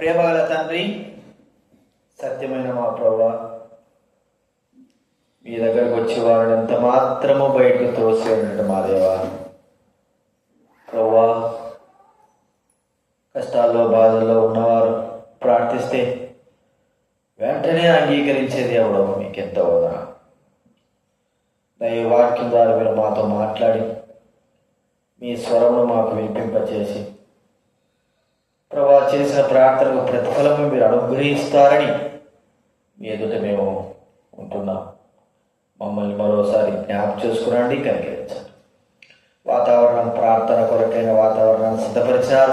ప్రేమగల తండ్రి సత్యమైన మా ప్రభా మీ దగ్గరకు వచ్చి వారిని ఎంత మాత్రము బయటకు తోసేనట్టు మా దేవా. ప్రభా కష్టాల్లో బాధల్లో ఉన్నవారు ప్రార్థిస్తే వెంటనే అంగీకరించేది ఎవడో మీకెంత వదన. దైవ వాక్యం ద్వారా మీరు మాతో మాట్లాడి మీ స్వరమును మాకు వినిపింపచేసి ప్రభా చేసిన ప్రార్థనకు ప్రతిఫలము మీరు అనుగ్రహిస్తారని మీ ఎదుట మేము ఉంటున్నాం. మమ్మల్ని మరోసారి జ్ఞాపకం చేసుకురండి కనికరించండి. వాతావరణం ప్రార్థన కొరకైన వాతావరణాన్ని సిద్ధపరిచారు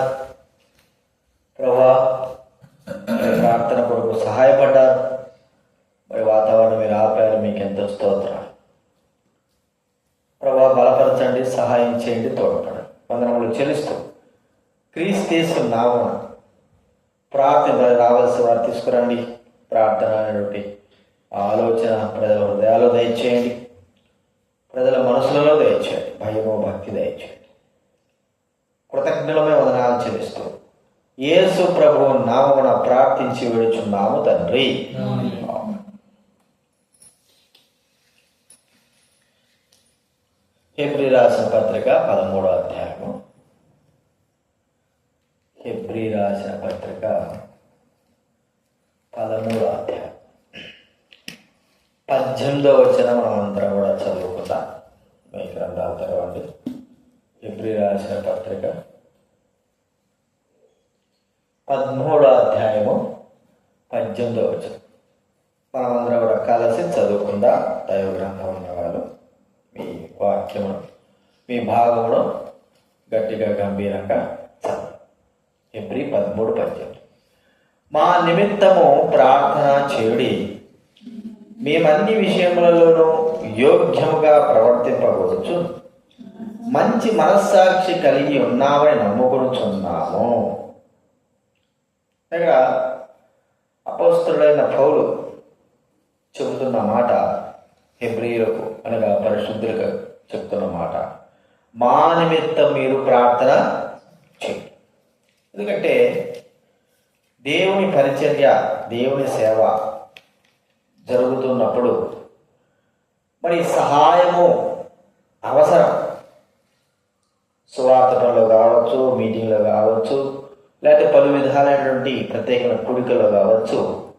ప్రభా ప్రార్థన కొరకు సహాయపడ్డారు. మరి వాతావరణం మీరు ఆపారు మీకు ఎంతో స్తోత్రాలు ప్రభా బలపరచండి సహాయం చేయండి తోడపడండి. వందనములు చెల్లిస్తూ క్రీస్తు నామ ప్రార్థన రావాల్సిన వారు తీసుకురండి. ప్రార్థన అనేటువంటి ఆలోచన ప్రజల హృదయాల్లో దయచేయండి. ప్రజల మనసులలో దయచేయండి. భయమో భక్తి దయచేయండి. కృతజ్ఞలమే వదనాలు చెల్లిస్తూ యేసు ప్రభు నామమున ప్రార్థించి విడుచున్నాము తండ్రి. ఆమేన్. హెబ్రి రాసిన పత్రిక పదమూడో అధ్యాయము. హెబ్రి రాసిన పత్రిక పదమూడు అధ్యాయం. పద్దెనిమిదో వచ్చిన మనం అందరం కూడా చదువుకుందాం. మీ గ్రంథాలు తెరవండి. హెబ్రి రాసిన పత్రిక పదమూడో అధ్యాయము పద్దెనిమిదో వచ్చిన మనమందరం కూడా కలిసి చదువుకుందాం. దైవ గ్రంథం ఉన్నవాళ్ళు మీ వాక్యమును మీ భాగమును గట్టిగా గంభీరంగా పదమూడు పద్యం మా నిమిత్తము ప్రార్థన చేయుడి మేమన్ని విషయములలోనూ యోగ్యముగా ప్రవర్తింపవచ్చు మంచి మనస్సాక్షి కలిగి ఉన్నామని నమ్ముకొనుచున్నాము. ఇక్కడ అపస్తుడైన పౌలు చెబుతున్న మాట హెబ్రియులకు అనగా పరిశుద్ధులకు చెప్తున్న మాట. మా నిమిత్తం మీరు ప్రార్థన చేయండి. ఎందుకంటే దేవుని పరిచర్య దేవుని సేవ జరుగుతున్నప్పుడు మరి సహాయము అవసరం. సువార్తలో కావచ్చు మీటింగ్లో కావచ్చు లేకపోతే పలు విధాలైనటువంటి ప్రత్యేకమైన కుడికలో కావచ్చు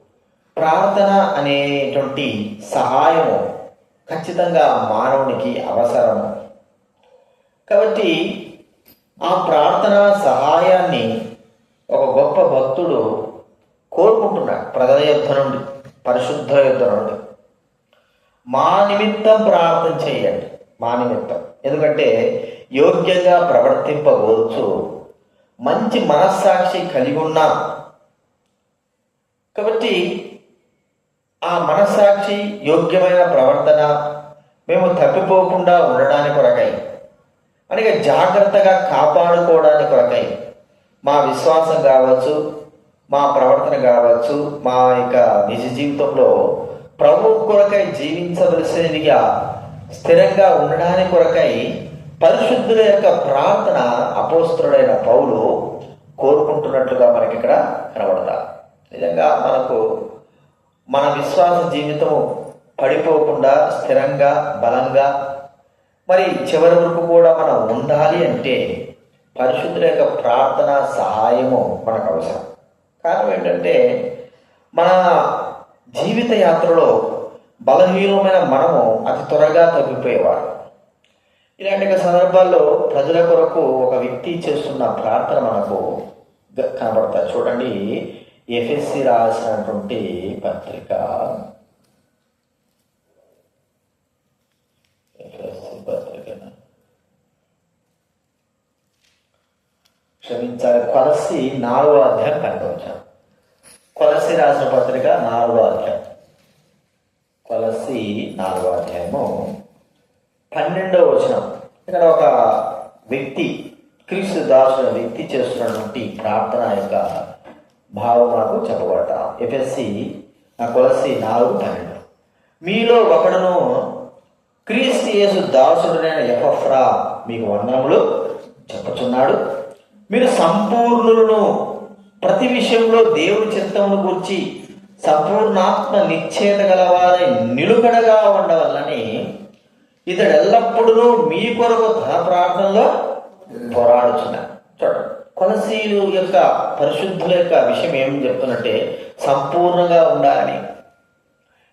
ప్రార్థన అనేటువంటి సహాయము ఖచ్చితంగా మానవునికి అవసరము. కాబట్టి ఆ ప్రార్థన సహాయాన్ని ఒక గొప్ప భక్తుడు కోరుకుంటున్నాడు ప్రజల యుద్ధ నుండి పరిశుద్ధ యుద్ధ నుండి. మా నిమిత్తం ప్రార్థన చేయండి మా నిమిత్తం. ఎందుకంటే యోగ్యంగా ప్రవర్తింపవచ్చు మంచి మనస్సాక్షి కలిగి ఉన్నాం. కాబట్టి ఆ మనస్సాక్షి యోగ్యమైన ప్రవర్తన మేము తప్పిపోకుండా ఉండడానికి కొరకై అనగా జాగ్రత్తగా కాపాడుకోవడానికి కొరకై మా విశ్వాసం కావచ్చు మా ప్రవర్తన కావచ్చు మా యొక్క నిజ జీవితంలో ప్రభు కొరకై జీవించవలసినదిగా స్థిరంగా ఉండడానికి కొరకై పరిశుద్ధుల యొక్క ప్రార్థన అపోస్తుడైన పౌలు కోరుకుంటున్నట్లుగా మనకి ఇక్కడ కనబడతా. నిజంగా మనకు మన విశ్వాస జీవితం పడిపోకుండా స్థిరంగా బలంగా మరి చివరి వరకు కూడా మనం ఉండాలి అంటే పరిశుద్ధుల యొక్క ప్రార్థన సహాయము మనకు అవసరం కారణం ఏంటంటే మన జీవిత యాత్రలో బలహీనమైన మనము అతి త్వరగా తగ్గిపోయేవాడు ఇలాంటి సందర్భాల్లో ప్రజల కొరకు ఒక వ్యక్తి చేస్తున్న ప్రార్థన మనకు కనబడతాయి చూడండి ఎఫ్ఎస్సి రాసినటువంటి పత్రిక ఎఫ్ఎస్సి పత్రిక క్షమించాలి. కొలసి నాలుగో అధ్యాయం కనుకొచ్చాను కొలసి రాసిన పత్రిక నాలుగో అధ్యాయం. కొలసి నాలుగో అధ్యాయము పన్నెండవ వచనం. ఇక్కడ ఒక వ్యక్తి క్రీస్తు దాసుడు వ్యక్తి చేస్తున్నటువంటి ప్రార్థన యొక్క భావం నాకు చెప్పబడతా. ఎఫ్ఎస్సి కొలసి నాలుగు పన్నెండు. మీలో ఒకడును క్రీస్తు యేసు దాసుడైన ఎఫ్రా మీకు వందనములు చెప్పుచున్నాడు. మీరు సంపూర్ణులను. ప్రతి విషయంలో దేవుని చిత్తమును గురించి సంపూర్ణాత్మ నిశ్చేత గలవారి నిలుకడగా ఉండవల్లని ఇతడు ఎల్లప్పుడూ మీ కొరకు తన ప్రార్థనలో పోరాడుచున్నాడు చూడండి కొలసీలు యొక్క పరిశుద్ధుల యొక్క విషయం ఏం చెప్తున్నట్టే సంపూర్ణంగా ఉండాలని.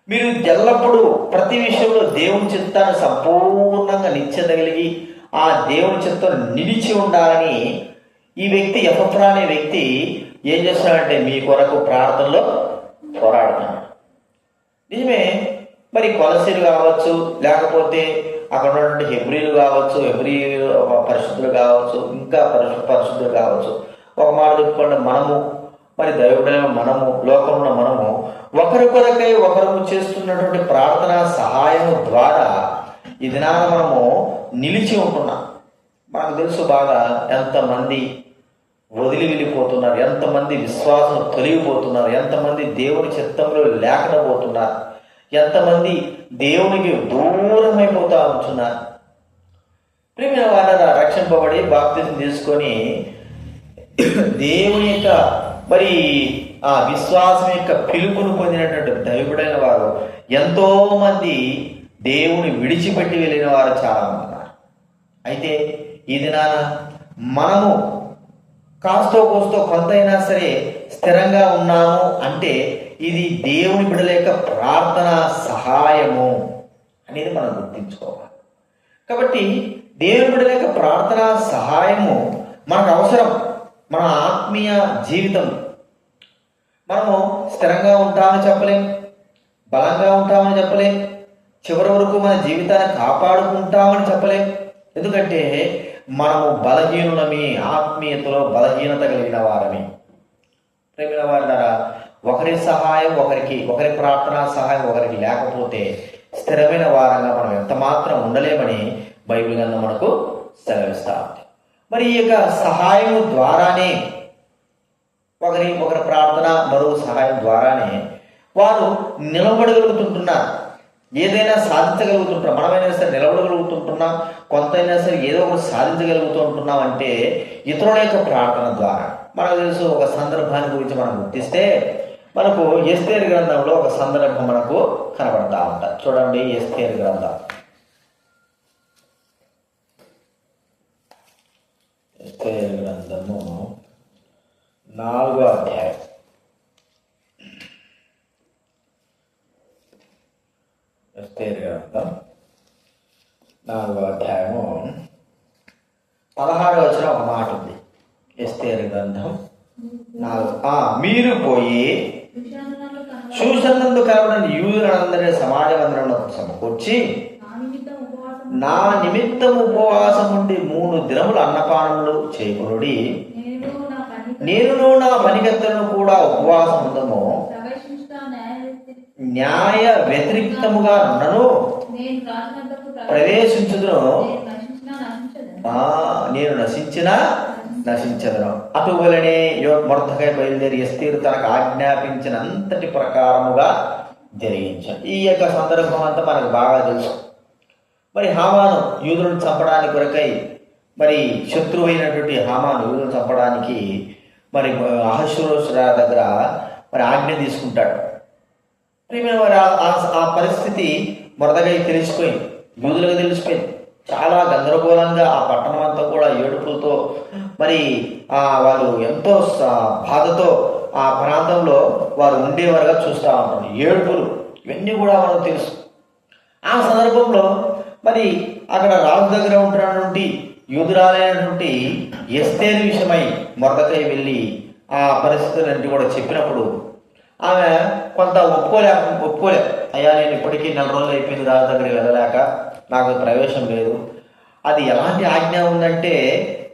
మీరు ఎల్లప్పుడూ ప్రతి విషయంలో దేవుని చిత్తాన్ని సంపూర్ణంగా నిచ్చెందగలిగి ఆ దేవుని చిత్తం నిలిచి ఉండాలని ఈ వ్యక్తి ఎఫ్రా అనే వ్యక్తి ఏం చేస్తాడంటే మీ కొరకు ప్రార్థనలో పోరాడుతాడు నిజమే మరి కొలసీలు కావచ్చు లేకపోతే అక్కడ ఉన్నటువంటి హెబ్రిలు కావచ్చు హెబ్రి పరిశుద్ధులు కావచ్చు ఇంకా పరిశు పరిశుద్ధులు కావచ్చు ఒక మాట చెప్పుకోండి మనము మరి దైవుడైన మనము లోకంలో మనము ఒకరికొరకై ఒకరు చేస్తున్నటువంటి ప్రార్థన సహాయం ద్వారా ఈ దినాన మనము నిలిచి ఉంటున్నాం. మనకు తెలుసు బాగా ఎంతమంది వదిలి వెళ్ళిపోతున్నారు ఎంతమంది విశ్వాసం తొలగిపోతున్నారు. ఎంతమంది దేవుని చిత్తంలో లేకుండా ఎంతమంది దేవునికి దూరమైపోతా ఉంటున్నారు. ప్రేమిన వాళ్ళ రక్షింపబడి భక్తి తీసుకొని దేవుని యొక్క మరి ఆ విశ్వాసం యొక్క పిలుపును పొందినటువంటి దైవుడైన వారు ఎంతో మంది దేవుని విడిచిపెట్టి వెళ్ళిన వారు చాలా ఉన్నారు. అయితే ఈ దినాన మనము కాస్తో కోస్తో కొంతైనా సరే స్థిరంగా ఉన్నాము అంటే ఇది దేవుని బిడల యొక్క ప్రార్థన సహాయము అనేది మనం గుర్తించుకోవాలి. కాబట్టి దేవుని బిడల యొక్క ప్రార్థన సహాయము మనకు అవసరం. మన ఆత్మీయ జీవితం. మనము స్థిరంగా ఉంటామని చెప్పలేం. బలంగా ఉంటామని చెప్పలేం. చివరి వరకు మన జీవితాన్ని కాపాడుకుంటామని చెప్పలేం. ఎందుకంటే మనము బలహీనులమే ఆత్మీయతలో బలహీనత కలిగిన వారమే. ప్రేమిన వారిలారా ఒకరి సహాయం ఒకరికి ఒకరి ప్రార్థన సహాయం ఒకరికి లేకపోతే స్థిరమైన వారంగా మనం ఎంత మాత్రం ఉండలేమని బైబిల్ గ్రంథం మనకు సెలవిస్తా ఉంది. మరి ఈ యొక్క సహాయం ద్వారానే ఒకరి ఒకరి ప్రార్థన మరో సహాయం ద్వారానే వారు నిలబడగలుగుతుంటున్నారు. ఏదైనా సాధించగలుగుతుంటున్నాం మనమైనా సరే నిలబడగలుగుతుంటున్నాం కొంతైనా సరే ఏదో ఒకటి సాధించగలుగుతూ ఉంటున్నాం అంటే ఇతరుల యొక్క ప్రార్థన ద్వారా. మనకు తెలుసు ఒక సందర్భాన్ని గురించి మనం గుర్తిస్తే మనకు ఎస్తేర్ గ్రంథంలో ఒక సందర్భం మనకు కనబడతా ఉంటుంది. చూడండి ఎస్తేర్ గ్రంథం. ఎస్తేర్ గ్రంథము నాలుగో అధ్యాయం. ఎస్తేర్ గ్రంథం నాలుగో అధ్యాయము. పదహారు వచ్చిన ఒక మాట ఉంది. ఎస్తేర్ గ్రంథం నాలుగు. మీరు పోయి చూసినందు కనబడిన యూదులందరినీ సమాజ మందిరంలో సమకూర్చి నా నిమిత్తం ఉపవాసం ఉండి మూడు దినములు అన్నపానములు చేయకునుడి నేను నా పనికత్తలను కూడా ఉపవాసం ఉందము న్యాయ వ్యతిరిక్తముగా నన్ను ప్రవేశించుదును. నేను నశించినా నశించదను. అటువలనే యో మొర్ధకై బయలుదేరి ఎస్తీరు తనకు ఆజ్ఞాపించినంతటి ప్రకారముగా జరిగించాడు ఈ యొక్క సందర్భం అంతా మనకు బాగా తెలుసు. మరి హామాను యూదులను చంపడానికి కొరకై మరి శత్రువు అయినటువంటి హామాను యూదులను చంపడానికి మరి అహశ్వరోషుల దగ్గర మరి ఆజ్ఞ తీసుకుంటాడు. ప్రియమైన వారు ఆ- పరిస్థితి మొరదగై తెలిసిపోయింది. యూదులకు తెలిసిపోయింది. చాలా గందరగోళంగా ఆ పట్టణం అంతా కూడా ఏడుపులతో మరి ఆ వాళ్ళు ఎంతో బాధతో ఆ ప్రాంతంలో వారు ఉండేవారుగా చూస్తూ ఉంటారు. ఏడుపులు ఇవన్నీ కూడా మనకు తెలుసు. ఆ సందర్భంలో మరి అక్కడ రాజు దగ్గర ఉంటున్నటువంటి యూదురాలైనటువంటి ఎస్తేరు విషయమై మొరదకై వెళ్ళి ఆ పరిస్థితులన్నీ కూడా చెప్పినప్పుడు ఆమె కొంత ఒప్పుకోలే ఒప్పుకోలే. అయ్యా నేను ఇప్పటికీ నెల రోజులు అయిపోయింది దాని దగ్గరికి వెళ్ళలేక నాకు ప్రవేశం లేదు. అది ఎలాంటి ఆజ్ఞ ఉందంటే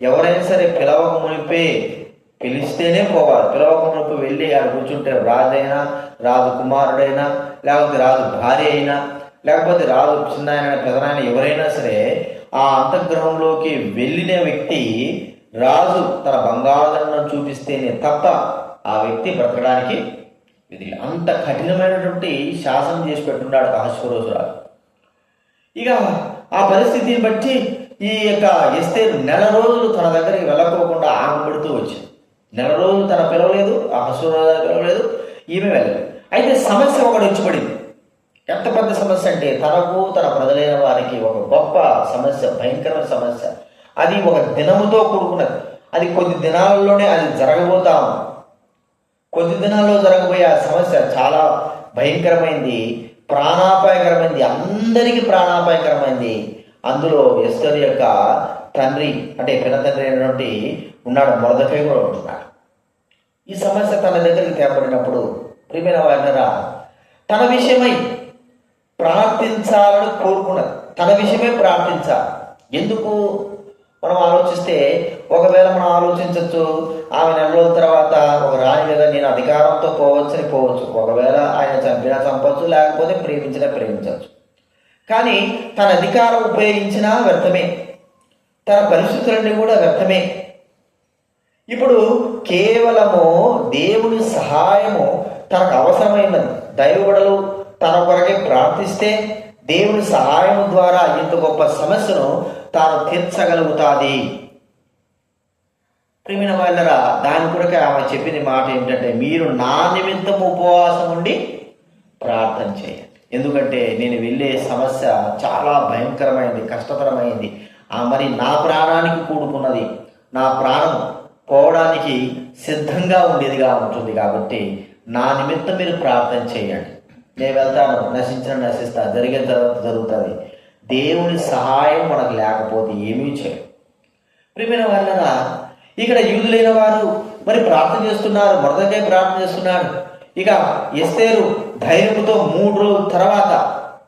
ఎవరైనా సరే పిలవక మునిపే పిలిస్తేనే పోవాలి. పిలవక మునిపి వెళ్ళి ఆడ కూర్చుంటే రాజైనా రాజు కుమారుడైనా లేకపోతే రాజు భార్య అయినా లేకపోతే రాజు చిన్నాయన పెదనాయన ఎవరైనా సరే ఆ అంతఃగ్రహంలోకి వెళ్ళిన వ్యక్తి రాజు తన బంగాళాలను చూపిస్తేనే తప్ప ఆ వ్యక్తి బ్రతకడానికి ఇది అంత కఠినమైనటువంటి శాసనం చేసి పెట్టున్నాడు అహశ్వరోజు ఇక ఆ పరిస్థితిని బట్టి ఈ యొక్క ఎస్తేరు నెల రోజులు తన దగ్గరికి వెళ్ళకోకుండా ఆగబడుతూ వచ్చింది. నెల రోజులు తన పిలవలేదు ఆ హసురాజు పిలవలేదు ఈమె వెళ్ళలేదు. అయితే సమస్య ఒకటి వచ్చి పడింది. ఎంత పెద్ద సమస్య అంటే తనకు తన ప్రజలైన వారికి ఒక గొప్ప సమస్య భయంకరమైన సమస్య. అది ఒక దినముతో కూడుకున్నది. అది కొద్ది దినాలలోనే అది జరగబోతా ఉంది. కొద్ది దినాల్లో జరగబోయే ఆ సమస్య చాలా భయంకరమైంది ప్రాణాపాయకరమైంది అందరికీ ప్రాణాపాయకరమైంది. అందులో ఎస్తర్ యొక్క తండ్రి అంటే పినతండ్రి అయినటువంటి ఉన్నాడు మొదకై కూడా ఉంటున్నాడు. ఈ సమస్య తన దగ్గరికి తేపడినప్పుడు ప్రియమైన వారినరా తన విషయమై ప్రార్థించాలని కోరుకున్నది. తన విషయమే ప్రార్థించాలి. ఎందుకు? మనం ఆలోచిస్తే ఒకవేళ మనం ఆలోచించవచ్చు ఆమె నెల రోజుల తర్వాత ఒక రాణి మీద నేను అధికారంతో పోవచ్చని పోవచ్చు. ఒకవేళ ఆయన చంపినా చంపవచ్చు లేకపోతే ప్రేమించినా ప్రేమించవచ్చు కానీ తన అధికారం ఉపయోగించినా వ్యర్థమే. తన పరిస్థితులన్నీ కూడా వ్యర్థమే. ఇప్పుడు కేవలము దేవుని సహాయము తనకు అవసరమైనది. దైవబడలు తన కొరకే ప్రార్థిస్తే దేవుని సహాయం ద్వారా గొప్ప సమస్యను తాను తీర్చగలుగుతాది. ప్రేమిన వాళ్ళరా దాని కొరకే ఆమె చెప్పిన మాట ఏంటంటే మీరు నా నిమిత్తం ఉపవాసం ఉండి ప్రార్థన చేయండి. ఎందుకంటే నేను వెళ్ళే సమస్య చాలా భయంకరమైనది కష్టతరమైంది. ఆ మరి నా ప్రాణానికి కూడుకున్నది. నా ప్రాణం పోవడానికి సిద్ధంగా ఉండేదిగా ఉంటుంది కాబట్టి నా నిమిత్తం మీరు ప్రార్థన చేయండి. నేను వెళ్తాను నశించిన నశిస్తా జరిగిన తర్వాత జరుగుతుంది. దేవుని సహాయం మనకు లేకపోతే ఏమీ చేయదు ప్రియమైన వాళ్ళరా ఇక్కడ యూదులైన వారు మరి ప్రార్థన చేస్తున్నారు మృతకే ప్రార్థన చేస్తున్నాడు ఇక ఎస్తేరు ధైర్యంతో మూడు రోజుల తర్వాత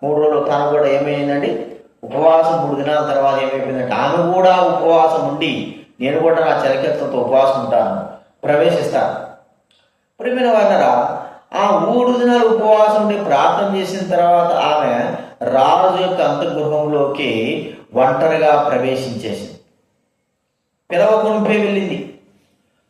మూడు రోజులు తను కూడా ఏమైందండి? ఉపవాసం మూడు దినాల తర్వాత ఏమైపోయిందంటే ఆమె కూడా ఉపవాసం ఉండి నేను కూడా నా చరిత్రతో ఉపవాసం ఉంటాను ప్రవేశిస్తాను. ప్రియమైన వాళ్ళరా ఆ మూడు దినాలు ఉపవాసం ఉండి ప్రార్థన చేసిన తర్వాత ఆమె రాజు యొక్క అంతఃగృహంలోకి ఒంటరిగా ప్రవేశించేసింది. పిలవకుంపే వెళ్ళింది.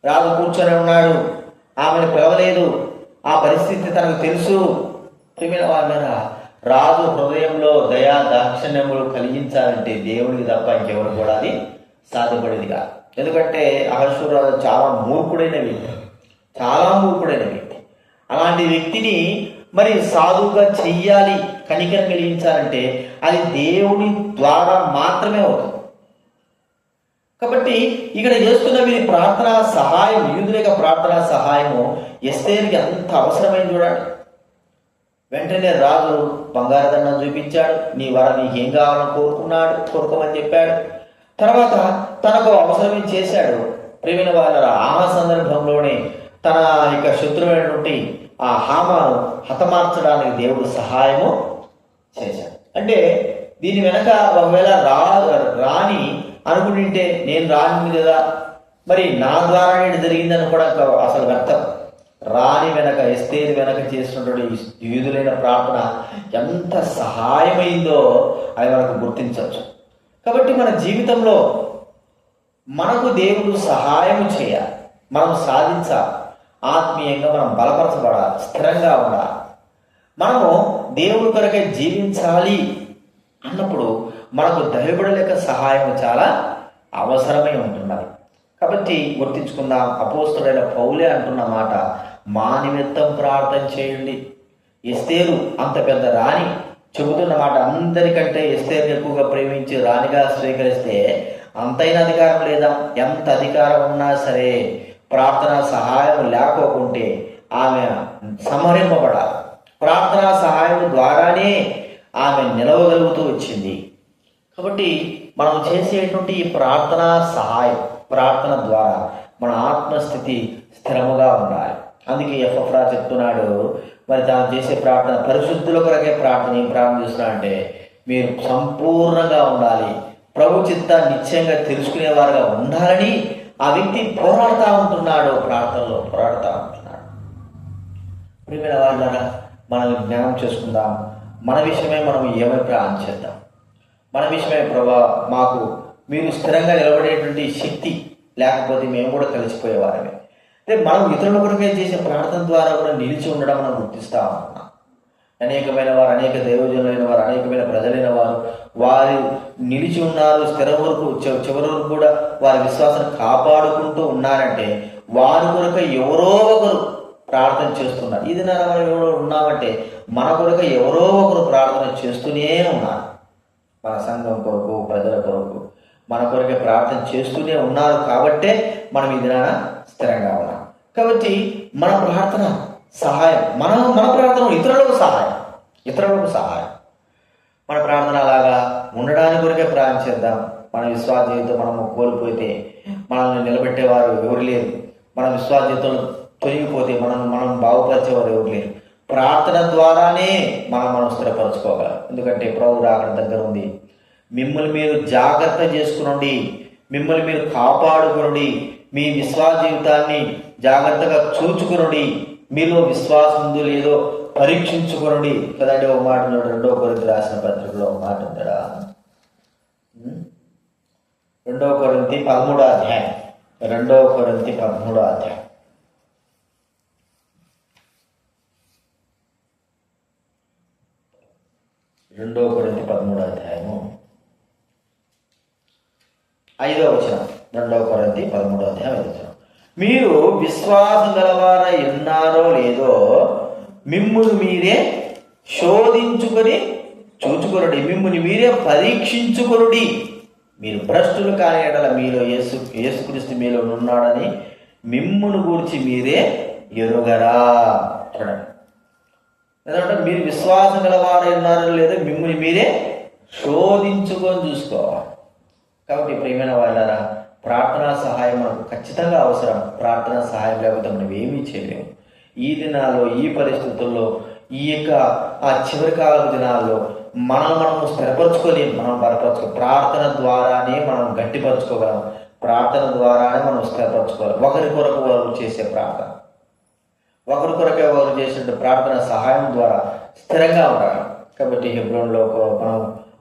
రాజు కూర్చొని ఉన్నాడు. ఆమెను పిలవలేదు. ఆ పరిస్థితి తనకు తెలుసు. ప్రియమైన వాళ్ళరా రాజు హృదయంలో దయా దాక్షిణ్యములు కలిగించాలంటే దేవుడికి తప్ప ఇంకెవరు కూడా అది సాధ్యపడేది కాదు. ఎందుకంటే అహర్షురాజు చాలా మూర్ఖుడైన వ్యక్తి. చాలా మూర్ఖుడైన వ్యక్తి. అలాంటి వ్యక్తిని మరి సాధువుగా చెయ్యాలి కనికరం కలిగించాలంటే అది దేవుడి ద్వారా మాత్రమే అవుతుంది. కాబట్టి ఇక్కడ చేస్తున్న వీరి ప్రార్థన సహాయం యూదుల యొక్క ప్రార్థన సహాయము ఎస్తేరికి అంత అవసరమైంది చూడండి. వెంటనే రాజు బంగారదండం చూపించాడు నీ వర నీకేం కావాలని కోరుకున్నాడు కోరుకోమని చెప్పాడు. తర్వాత తనకు అవసరమే చేశాడు? ప్రేమిన వాళ్ళ ఆ సందర్భంలోనే తన యొక్క శత్రువైనటువంటి ఆ హామాను హతమార్చడానికి దేవుడు సహాయము చేశాడు. అంటే దీని వెనక ఒకవేళ రా రాని అనుకుంటుంటే నేను రాని కదా మరి నా ద్వారా నేను జరిగిందని కూడా అసలు వ్యర్థం. రాణి వెనక ఎస్తేరు వెనక చేసినటువంటి యూదులైన ప్రార్థన ఎంత సహాయమైందో అది మనకు గుర్తించవచ్చు. కాబట్టి మన జీవితంలో మనకు దేవుడు సహాయం చేయాలి. మనం సాధించాలి. ఆత్మీయంగా మనం బలపరచబడాలి స్థిరంగా ఉండాలి మనము దేవుడి కొరకే జీవించాలి అన్నప్పుడు మనకు దైవబడలేక సహాయం చాలా అవసరమై ఉంటున్నది. కాబట్టి గుర్తించుకుందాం అపోస్తుడైన పౌలే అంటున్న మాట మా నిమిత్తం ప్రార్థన చేయండి. ఎస్తేరు అంత పెద్ద రాణి చెబుతున్న మాట అందరికంటే ఎస్తేరు ఎక్కువగా ప్రేమించి రాణిగా స్వీకరిస్తే అంతైన అధికారం లేదా? ఎంత అధికారం ఉన్నా సరే ప్రార్థన సహాయం లేకోకుంటే ఆమె సంహరింపబడాలి. ప్రార్థనా సహాయం ద్వారానే ఆమె నిలవగలుగుతూ వచ్చింది. కాబట్టి మనం చేసేటువంటి ఈ ప్రార్థన సహాయం ప్రార్థన ద్వారా మన ఆత్మస్థితి స్థిరముగా ఉండాలి. అందుకే ఎఫ్ఎఫ్రా చెప్తున్నాడు మరి తాను చేసే ప్రార్థన పరిశుద్ధుల కొరకే ప్రార్థన ఏం ప్రార్థన చేస్తున్నా అంటే మీరు సంపూర్ణంగా ఉండాలి. ప్రభు చిత్తాన్ని నిశ్చయంగా తెలుసుకునేవారుగా ఉండాలని ఆ వ్యక్తి పోరాడుతూ ఉంటున్నాడు ప్రార్థనలో? పోరాడుతూ ఉంటున్నాడు. ప్రియమైన వాళ్ళరా మనల్ని జ్ఞానం చేసుకుందాం. మన విషయమే మనం ఏమై ప్రార్థన చేద్దాం. మన విషయమే ప్రభా మాకు మీరు స్థిరంగా నిలబడేటువంటి శక్తి లేకపోతే మేము కూడా కలిసిపోయేవారమే. అంటే మనం ఇతరుల కొరకే చేసే ప్రార్థన ద్వారా కూడా నిలిచి ఉండడం మనం గుర్తిస్తా. ఉన్నాం అనేకమైన వారు అనేక దైవజనులైన వారు అనేకమైన ప్రజలైన వారు వారు నిలిచి ఉన్నారు స్థిర వరకు చివరి వరకు కూడా వారి విశ్వాసాన్ని కాపాడుకుంటూ ఉన్నారంటే వారి కొరకు ఎవరో ఒకరు ప్రార్థన చేస్తున్నారు. ఇది నా మనం ఎవరో ఉన్నామంటే మన కొరకు ఎవరో ఒకరు ప్రార్థన చేస్తూనే ఉన్నారు. మన సంఘం కొరకు ప్రజల కొరకు మన కొరకే ప్రార్థన చేస్తూనే ఉన్నారు కాబట్టే మనం ఇది నాన్న స్థిరంగా ఉన్నాం. కాబట్టి మన ప్రార్థన సహాయం. మన మన ప్రార్థన ఇతరులకు సహాయం. ఇతరులకు సహాయం. మన ప్రార్థన అలాగా ఉండడానికి కొరకే ప్రార్థన చేద్దాం. మన విశ్వాస జీవితం మనము కోల్పోతే మనల్ని నిలబెట్టేవారు ఎవరు లేరు. మన విశ్వాస జీవితం తొలగిపోతే మనం మనం బాగుపరిచేవారు ఎవరు లేరు. ప్రార్థన ద్వారానే మనం మనం స్థిరపరచుకోగలం. ఎందుకంటే ప్రభు రాకడ దగ్గర ఉంది. మిమ్మల్ని మీరు జాగ్రత్త చేసుకునండి. మిమ్మల్ని మీరు కాపాడుకునండి. మీ విశ్వాస జీవితాన్ని జాగ్రత్తగా చూచుకునండి. మీలో విశ్వాసం ఉందో లేదో పరీక్షించుకునండి కదండి ఒక మాట ఉన్నాడు రెండో కొరింథీ రాసిన పత్రికలో ఒక మాట ఉందడా రెండవ రెండో పదమూడో అధ్యాయం. రెండో కొరింతి పదమూడో అధ్యాయం. రెండో కొరింతి పదమూడో అధ్యాయము. ఐదో వచనం. రెండవ కొరింతి పదమూడో అధ్యాయం ఐదో మీరు విశ్వాసం గలవారై ఉన్నారో లేదో మిమ్మును మీరే శోధించుకొని చూచుకొనుడి. మిమ్మల్ని మీరే పరీక్షించుకొనుడి. మీరు భ్రష్టులు కాని మీలో యేసు యేసుక్రీస్తు మీలో ఉన్నాడని మిమ్మును గూర్చి మీరే ఎరుగరా చూడండి ఎందుకంటే మీరు విశ్వాసం గలవారై ఉన్నారో లేదో మిమ్మల్ని మీరే శోధించుకొని చూసుకోవాలి. కాబట్టి ప్రియమైన వాళ్ళారా ప్రార్థనా సహాయం మనకు ఖచ్చితంగా అవసరం ప్రార్థన సహాయం లేకపోతే మనం ఏమీ చేయలేము ఈ దినాల్లో ఈ పరిస్థితుల్లో ఈ యొక్క ఆ చివరి కాలపు దినాల్లో మనం మనము స్థిరపరచుకోలేము మనం బలపరచుకో ప్రార్థన ద్వారానే మనం గట్టిపరచుకోగలం. ప్రార్థన ద్వారానే మనం స్థిరపరచుకోవాలి. ఒకరి కొరకు వారు చేసే ప్రార్థన. ఒకరి కొరకే వారు చేసే ప్రార్థన సహాయం ద్వారా స్థిరంగా ఉండాలి. కాబట్టి హిబ్రోన్లో మనం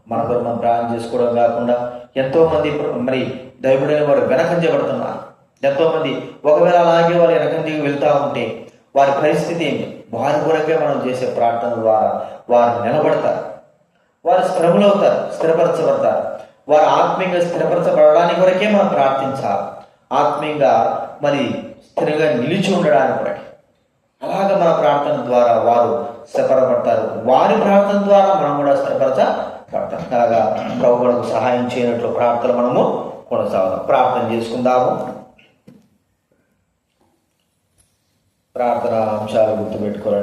మన కొరకు మనం ప్రార్థన చేసుకోవడం కాకుండా ఎంతోమంది మరి దైవుడైన వారు వెనకంజబడుతున్నారు ఎంతో మంది ఒకవేళ అలాగే వాళ్ళు వెనక దిగి వెళ్తా ఉంటే వారి పరిస్థితి ఏంటి? వారి కొరకే మనం చేసే ప్రార్థన ద్వారా వారు నిలబడతారు. వారు స్థిరములవుతారు స్థిరపరచబడతారు. వారు ఆత్మీయంగా స్థిరపరచబడడానికి కొరకే మనం ప్రార్థించాలి. ఆత్మీయంగా మరి స్థిరంగా నిలిచి ఉండడానికి కొరకే. అలాగ మన ప్రార్థన ద్వారా వారు స్థిరపడతారు వారి ప్రార్థన ద్వారా మనం కూడా స్థిరపరచబడతాం. అలాగా ప్రభు మనకు సహాయం చేయనట్లు ప్రార్థన మనము కొనసాగుదాం. ప్రార్థన చేసుకుందాము. ప్రార్థన అంశాలు గుర్తుపెట్టుకోవాలండి.